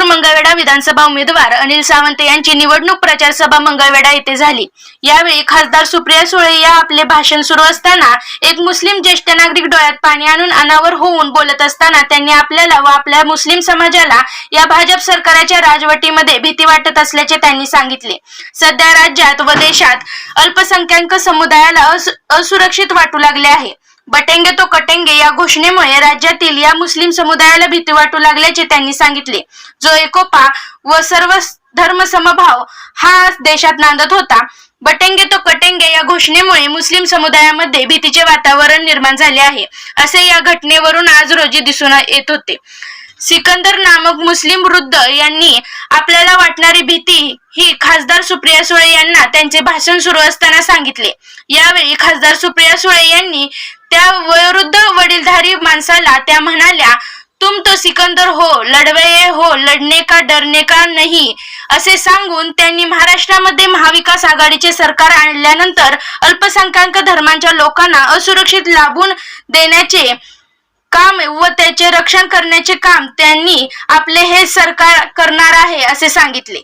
सोलापूर मंगळवेढा विधानसभा उमेदवार अनिल सावंत यांची निवडणूक प्रचार सभा मंगळवेढा येथे झाली. यावेळी खासदार सुप्रिया सुळे या आपले भाषण सुरू असताना एक मुस्लिम ज्येष्ठ नागरिक डोळ्यात पाणी आणून अनावर होऊन बोलत असताना त्यांनी आपल्याला व आपल्या मुस्लिम समाजाला या भाजप सरकारच्या राजवटीमध्ये भीती वाटत असल्याचे त्यांनी सांगितले. सध्या राज्यात व देशात अल्पसंख्याक समुदायाला असुरक्षित वाटू लागले आहे. बटेंगे तो कटेंगे या घोषणेमुळे राज्यातील या मुस्लिम समुदायाला भीती वाटू लागल्याचे त्यांनी सांगितले. जो एकोपा व सर्व धर्म समभाव हा देशात नांदत होता बटेंगे तो कटेंगे या घोषणेमुळे मुस्लिम समुदायामध्ये भीतीचे वातावरण निर्माण झाले आहे. असे या घटनेवरून आज रोजी दिसून येत होते. सिकंदर नामक मुस्लिम वृद्ध यांनी आपल्याला वाटणारी भीती ही खासदार सुप्रिया सुळे यांना त्यांचे भाषण सुरू असताना सांगितले. यावेळी खासदार सुप्रिया सुळे यांनी त्या वयोवृद्ध वडीलधारी माणसाला त्या म्हणाल्या तुम तो सिकंदर हो लढवये हो लढणे का डरणे का नाही असे सांगून त्यांनी महाराष्ट्रामध्ये महाविकास आघाडीचे सरकार आणल्यानंतर अल्पसंख्याक धर्मांच्या लोकांना असुरक्षित लाभून देण्याचे काम व त्याचे रक्षण करण्याचे काम त्यांनी आपले हे सरकार करणार आहे असे सांगितले.